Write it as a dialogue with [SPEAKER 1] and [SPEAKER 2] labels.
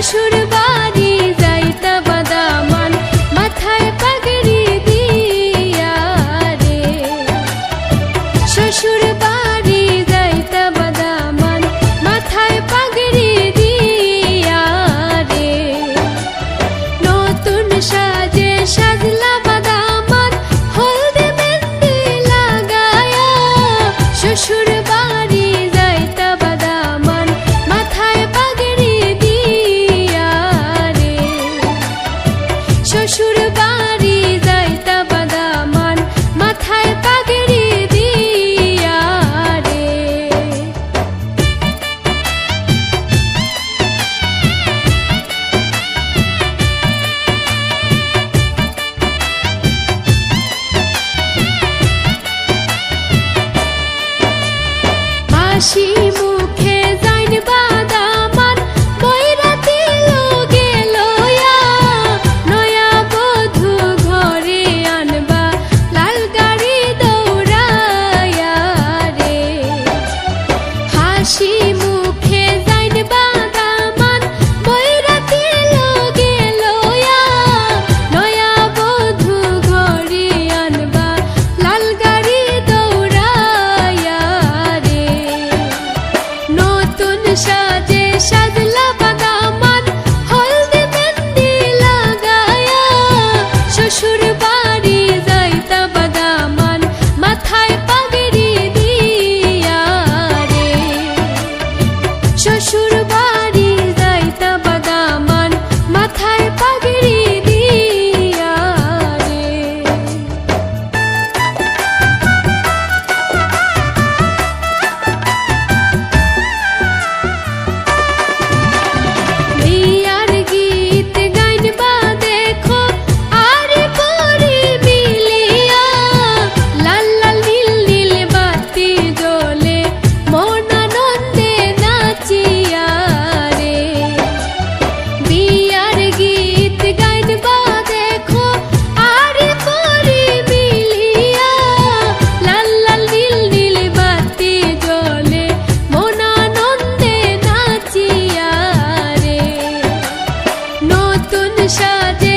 [SPEAKER 1] শ্বশুর বাড়ি 心。নতুন সাজে